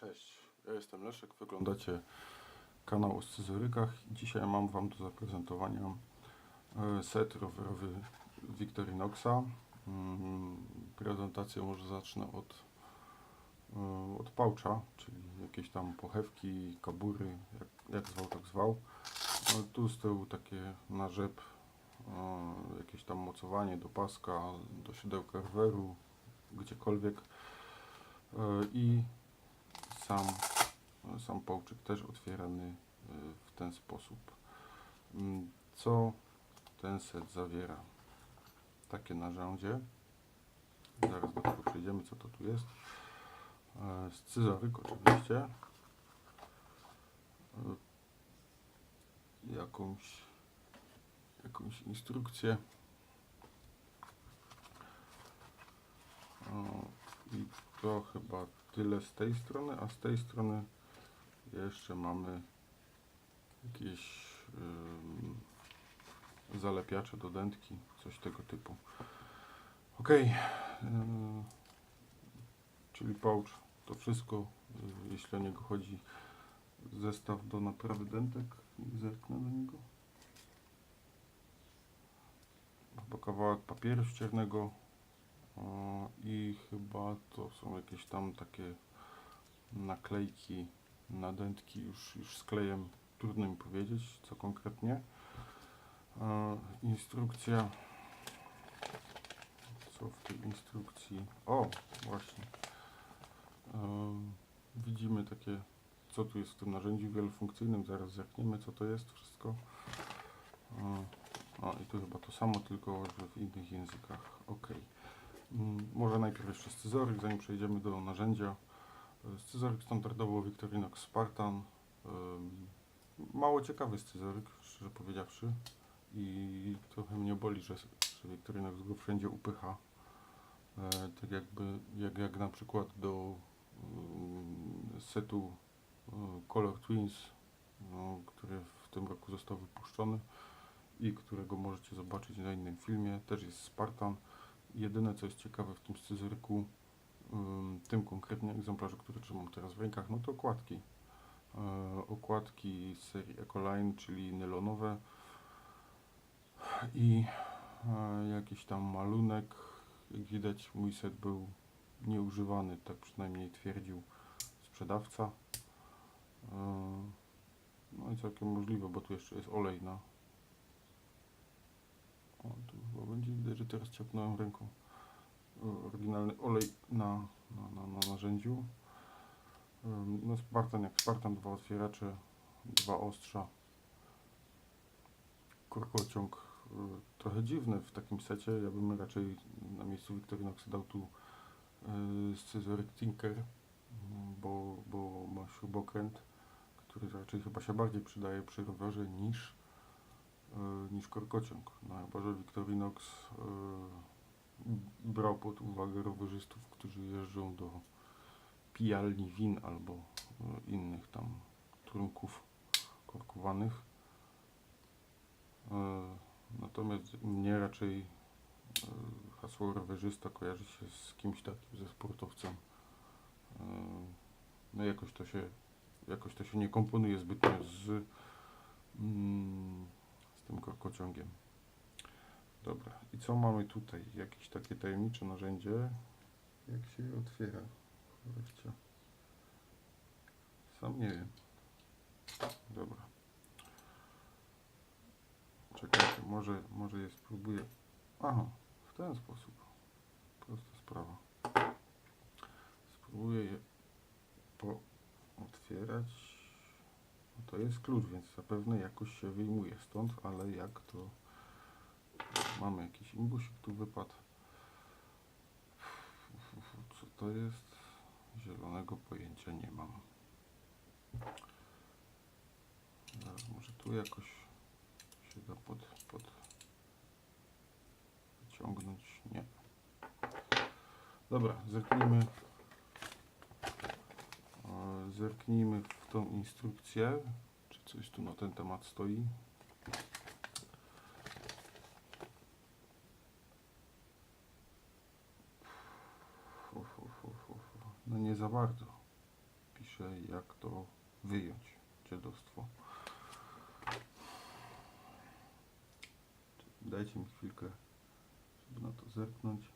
Cześć, ja jestem Leszek, wyglądacie kanał o scyzorykach. Dzisiaj mam Wam do zaprezentowania e, set rowerowy Victorinoxa. Mm, Prezentację może zacznę od, e, od poucha, czyli jakieś tam pochewki, kabury, jak, jak zwał, tak zwał. No, tu z tyłu takie na rzep, e, jakieś tam mocowanie do paska, do siodełka roweru, gdziekolwiek. E, I sam, sam połczyk też otwierany y, w ten sposób. Mm, Co ten set zawiera? Takie narzędzie. Zaraz do tego przejdziemy, co to tu jest. E, Scyzoryk oczywiście. Y, Jakąś, jakąś instrukcję. I to chyba tyle z tej strony, a z tej strony jeszcze mamy jakieś ym, zalepiacze do dętki, coś tego typu. Ok, yy, czyli pouch to wszystko, yy, jeśli o niego chodzi. Zestaw do naprawy dętek, zerknę do niego. Chyba kawałek papieru ściernego, I chyba to są jakieś tam takie naklejki na dętki już, już z klejem. Trudno mi powiedzieć, co konkretnie. Instrukcja. Co w tej instrukcji? O, właśnie. Widzimy takie, co tu jest w tym narzędziu wielofunkcyjnym. Zaraz zerkniemy, co to jest wszystko. O, i tu chyba to samo, tylko w innych językach. Ok. Mm, Może najpierw jeszcze scyzoryk, zanim przejdziemy do narzędzia. E, Scyzoryk standardowo Victorinox Spartan. Mało ciekawy scyzoryk, szczerze powiedziawszy. I trochę mnie boli, że, że Victorinox go wszędzie upycha. E, Tak jakby, jak, jak na przykład do ym, setu y, Color Twins, no, który w tym roku został wypuszczony i którego możecie zobaczyć na innym filmie. Też jest Spartan. Jedyne co jest ciekawe w tym scyzoryku, ym, tym konkretnie egzemplarzu, który trzymam teraz w rękach, no to okładki. E, okładki serii Ecoline, czyli nylonowe i e, jakiś tam malunek. Jak widać mój set był nieużywany, tak przynajmniej twierdził sprzedawca. E, no i całkiem możliwe, bo tu jeszcze jest olej na, o, tu chyba będzie widać, że teraz ciapnąłem ręką. O, Oryginalny olej na, na, na, na narzędziu. No Spartan jak Spartan, dwa otwieracze, dwa ostrza. Korkociąg y, trochę dziwny w takim secie. Ja bym raczej na miejscu Victorinoxa dał tu y, scyzoryk Tinker, bo, bo ma śrubokręt, który raczej chyba się bardziej przydaje przy rowerze niż e, niż korkociąg. No chyba, że Victorinox e, brał pod uwagę rowerzystów, którzy jeżdżą do pijalni win albo e, innych tam trunków korkowanych. E, Natomiast mnie raczej e, hasło rowerzysta kojarzy się z kimś takim, ze sportowcem. E, No jakoś to się, jakoś to się nie komponuje zbytnio z mm, tym korkociągiem. Dobra, i co mamy tutaj? Jakieś takie tajemnicze narzędzie. Jak się je otwiera? Wreszcie. Sam nie wiem. Dobra. Czekajcie, może, może je spróbuję. Aha, w ten sposób. Prosta sprawa. Spróbuję je pootwierać. To jest klucz, więc zapewne jakoś się wyjmuje stąd, ale jak to mamy jakiś imbusik tu wypadł. Co to jest? Zielonego pojęcia nie mam. Zaraz może tu jakoś się da pod, pod wyciągnąć. Nie. Dobra, zerknijmy. E, Zerknijmy w tą instrukcję, coś tu na ten temat stoi. No nie za bardzo. pisze jak to wyjąć dziadostwo. Dajcie mi chwilkę, żeby na to zerknąć.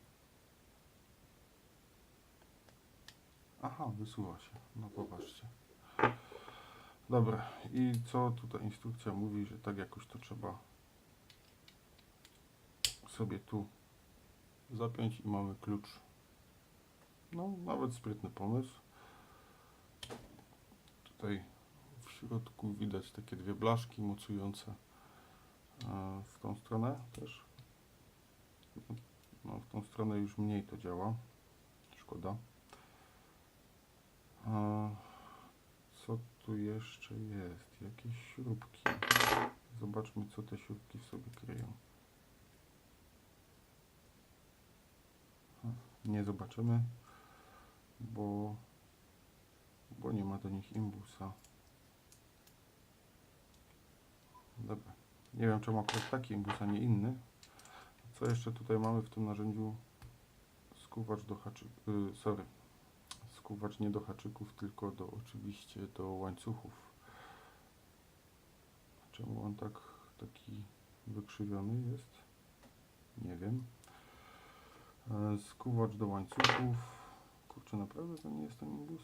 Aha, wysuwa się. No popatrzcie. Dobra, i co tutaj instrukcja mówi, że tak jakoś to trzeba sobie tu zapiąć i mamy klucz. No, nawet sprytny pomysł. Tutaj w środku widać takie dwie blaszki mocujące e, w tą stronę też. No, w tą stronę już mniej to działa. Szkoda. Tu jeszcze jest? Jakieś śrubki. Zobaczmy, co te śrubki w sobie kryją. Nie zobaczymy, bo, bo nie ma do nich imbusa. Dobra. Nie wiem, czemu akurat taki imbus, a nie inny. Co jeszcze tutaj mamy w tym narzędziu? Skuwacz do haczyków. Y, sorry. Skuwacz nie do haczyków, tylko do oczywiście do łańcuchów. Czemu on tak taki wykrzywiony jest? Nie wiem. E, Skuwacz do łańcuchów. Kurczę, naprawdę to nie jest ten imbus?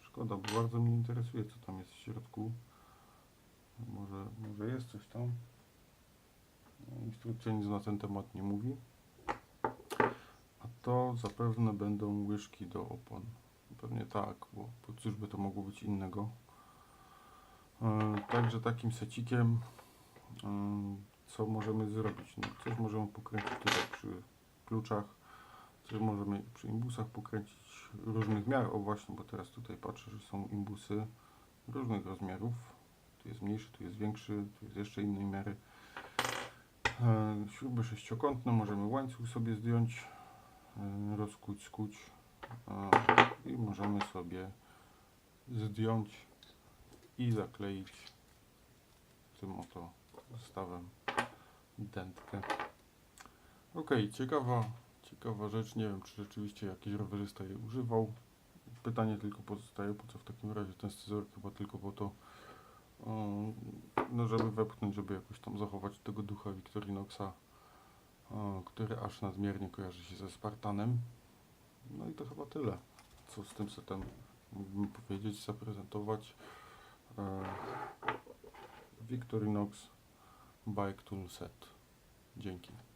Szkoda, bo bardzo mnie interesuje, co tam jest w środku. Może, może jest coś tam. No, Instrukcja nic na ten temat nie mówi. To zapewne będą łyżki do opon. Pewnie tak, bo, cóż by to mogło być innego. E, Także takim secikiem e, co możemy zrobić? No, coś możemy pokręcić tutaj przy kluczach, coś możemy przy imbusach pokręcić różnych miar. O właśnie, bo teraz tutaj patrzę, że są imbusy różnych rozmiarów. Tu jest mniejszy, tu jest większy, tu jest jeszcze innej miary. E, śruby sześciokątne, możemy łańcuch sobie zdjąć, rozkuć, skuć e, i możemy sobie zdjąć i zakleić tym oto zestawem dętkę. Ok, ciekawa, ciekawa rzecz. Nie wiem, czy rzeczywiście jakiś rowerzysta jej używał. Pytanie tylko pozostaje, po co w takim razie ten scyzoryk? Chyba tylko po to, um, no żeby wepchnąć, żeby jakoś tam zachować tego ducha Victorinoxa, który aż nadmiernie kojarzy się ze Spartanem. No i to chyba tyle, co z tym setem mógłbym powiedzieć, zaprezentować. E, Victorinox Bike Tool Set. Dzięki.